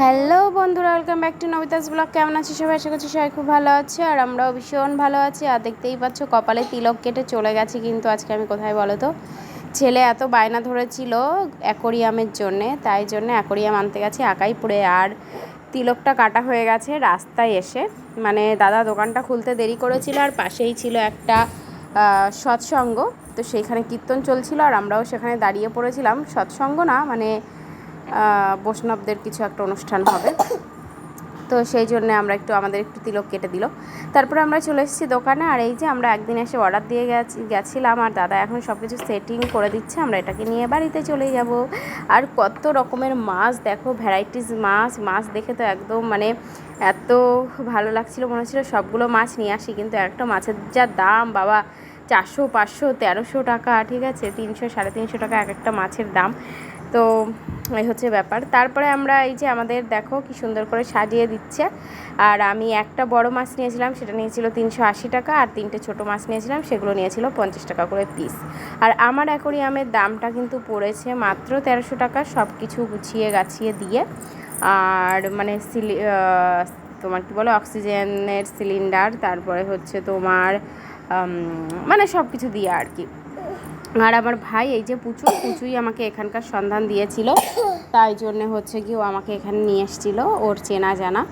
Hello বন্ধুরা welcome back to Nabita's blog কেমন আছি সবাই? আশা করছি সবাই খুব ভালো আছে, আর আমরাও ভীষণ ভালো আছি। আর দেখতেই পাচ্ছ, কপালে তিলক কেটে চলে গেছি কিন্তু আজকে আমি কোথায় বলো তো? ছেলে এত বায়না ধরেছিল অ্যাকোরিয়ামের জন্যে, তাই জন্য অ্যাকোরিয়াম আনতে গেছি আকাইপুরে। আর তিলকটা কাটা হয়ে গেছে রাস্তায় এসে। মানে দাদা দোকানটা খুলতে দেরি করেছিল, আর পাশেই ছিল একটা সৎসঙ্গ। তো সেইখানে কীর্তন চলছিল, আর আমরাও সেখানে দাঁড়িয়ে পড়েছিলাম। সৎসঙ্গ না মানে বৈষ্ণবদের কিছু একটা অনুষ্ঠান হবে। তো সেই জন্য আমরা একটু, আমাদের একটু তিলক কেটে দিল। তারপরে আমরা চলে এসেছি দোকানে, আর এই যে আমরা একদিন এসে অর্ডার দিয়ে গেছি, গেছিলাম, আর দাদা এখন সব কিছু সেটিং করে দিচ্ছে, আমরা এটাকে নিয়ে বাড়িতে চলে যাব। আর কত রকমের মাছ, দেখো ভ্যারাইটিস মাছ মাছ দেখে তো একদম মানে এত ভালো লাগছিল, মনে হচ্ছিল সবগুলো মাছ নিয়ে আসি, কিন্তু একটা মাছের যা দাম, বাবা, চারশো, পাঁচশো, তেরোশো টাকা, ঠিক আছে, তিনশো, সাড়ে তিনশো টাকা এক একটা মাছের দাম। তো এই হচ্ছে ব্যাপার। তারপরে আমরা এই যে আমাদের দেখো কি সুন্দর করে সাজিয়ে দিচ্ছে। আর আমি একটা বড় মাছ নিয়েছিলাম, সেটা নিয়েছিল তিনশো আশি টাকা আর তিনটে ছোট মাছ নিয়েছিলাম, সেগুলো নিয়েছিল পঞ্চাশ টাকা করে পিস আর আমার অ্যাকোরিয়ামের দামটা কিন্তু পড়েছে মাত্র তেরোশো টাকা সব কিছু গুছিয়ে গাছিয়ে দিয়ে। আর মানে সিলি তোমার কি বলে, অক্সিজেনের সিলিন্ডার, তারপরে হচ্ছে তোমার মানে সব কিছু দিয়ে আর কি। আর আমার ভাই, এই যে পুচু, পুচুই আমাকে এখানকার সন্ধান দিয়েছিল। তাই জন্যে হচ্ছে কি ও আমাকে এখানে নিয়ে এসেছিল, ওর চেনা জানা।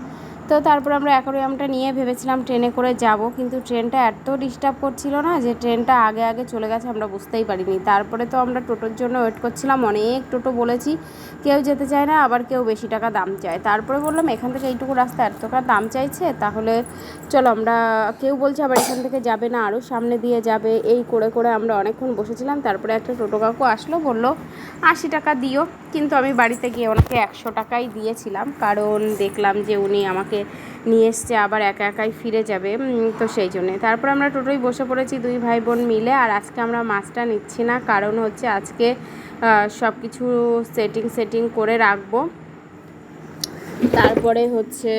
তো তারপর আমরা অ্যাকোরিয়ামটা নিয়ে ভেবেছিলাম ট্রেনে করে যাব, কিন্তু ট্রেনটা এত ডিস্টার্ব করছিল না যে ট্রেনটা আগে আগে চলে গেছে আমরা বুঝতেই পারিনি। তারপরে তো আমরা টোটোর জন্য ওয়েট করছিলাম, অনেক টোটো বলেছি, কেউ যেতে চায় না, আবার কেউ বেশি টাকা দাম চায়। তারপরে বললাম, এখান থেকে এইটুকু রাস্তা এত টাকা দাম চাইছে, তাহলে চলো আমরা, কেউ বলছে আবার এখান থেকে যাবে না আরও সামনে দিয়ে যাবে। এই করে করে আমরা অনেকক্ষণ বসেছিলাম, তারপরে একটা টোটো কাকু আসলো, বলল, আশি টাকা দিও। কিন্তু আমি বাড়িতে গিয়ে ওনাকে একশো টাকাই দিয়েছিলাম, কারণ দেখলাম যে উনি আমাকে নিয়ে এসছে, আবার একা একাই ফিরে যাবে তো সেই জন্যে। তারপর আমরা টোটোই বসে পড়েছি দুই ভাই বোন মিলে, আর আজকে আমরা মাছটা নিচ্ছি না, কারণ হচ্ছে আজকে সব কিছু সেটিং সেটিং করে রাখব। তারপরে হচ্ছে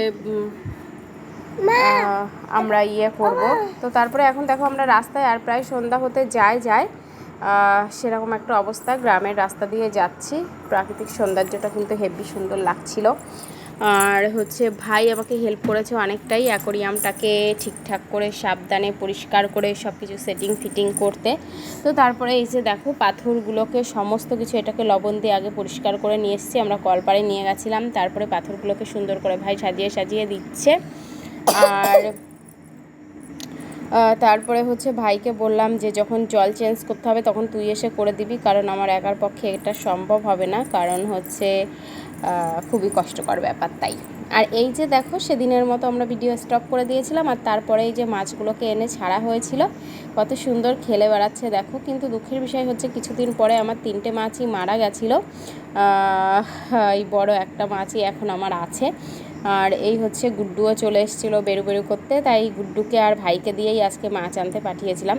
আমরা ইয়ে করব। তো তারপরে এখন দেখো আমরা রাস্তায়, আর প্রায় সন্ধ্যা হতে যায় যায় সেরকম একটা অবস্থা। গ্রামের রাস্তা দিয়ে যাচ্ছি। প্রাকৃতিক সৌন্দর্যটা কিন্তু হেভি সুন্দর লাগছিল। আর হচ্ছে ভাই আমাকে হেল্প করেছে অনেকটাই অ্যাকোরিয়ামটাকে ঠিকঠাক করে সাবধানে, পরিষ্কার করে সব কিছু সেটিং ফিটিং করতে। তো তারপরে এই যে দেখো পাথরগুলোকে সমস্ত কিছু এটাকে লবণ দিয়ে আগে পরিষ্কার করে নিয়ে এসেছি, আমরা কলপাড়ে নিয়ে গেছিলাম। তারপরে পাথরগুলোকে সুন্দর করে ভাই সাজিয়ে সাজিয়ে দিচ্ছে। আর তারপরে হচ্ছে ভাইকে বললাম যে যখন জল চেঞ্জ করতে হবে তখন তুই এসে করে দিবি, কারণ আমার একার পক্ষে এটা সম্ভব হবে না। কারণ হচ্ছে খুবই কষ্টকর ব্যাপার তাই। আর এই যে দেখো, সেদিনের মতো আমরা ভিডিও স্টপ করে দিয়েছিলাম আর তারপরে এই যে মাছগুলোকে এনে ছাড়া হয়েছিল, কত সুন্দর খেলে বেড়াচ্ছে দেখো। কিন্তু দুঃখের বিষয় হচ্ছে কিছুদিন পরে আমার তিনটে মাছই মারা গেছিল। এই বড় একটা মাছই এখন আমার আছে। আর এই হচ্ছে গুড্ডুও চলে এসেছিল বেরু বেরু করতে, তাই গুড্ডুকে আর ভাইকে দিয়েই আজকে মাছ আনতে পাঠিয়েছিলাম।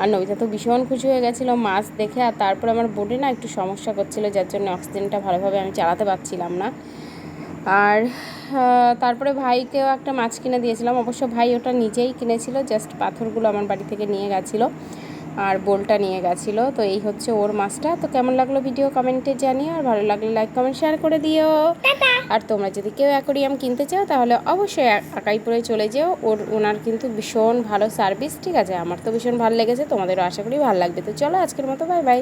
আর নবিতা তো ভীষণ খুশি হয়ে গেছিল মাছ দেখে, আর তারপর আমার বোর্ডে না একটু সমস্যা করছিল, যার জন্য অক্সিজেনটা ভালোভাবে আমি চালাতে পারছিলাম না। আর তারপরে ভাইকেও একটা মাছ কিনে দিয়েছিলাম। অবশ্য ভাই ওটা নিজেই কিনেছিল জাস্ট পাথরগুলো আমার বাড়ি থেকে নিয়ে গেছিল। আর বোলটা নিয়ে গেছিল। তো এই হচ্ছে ওর মাছটা। তো কেমন লাগল ভিডিও কমেন্টে জানিও আর ভালো লাগলে লাইক কমেন্ট শেয়ার করে দিও। আর তোমরা যদি কেউ অ্যাকোরিয়াম কিনতে চাও তাহলে অবশ্যই আকাইপুরে চলে যেও। ওর ওনার কিন্তু ভীষণ ভালো সার্ভিস ঠিক আছে? আমার তো ভীষণ ভালো লেগেছে তোমাদেরও আশা করি ভালো লাগবে। তো চলো আজকের মতো বাই বাই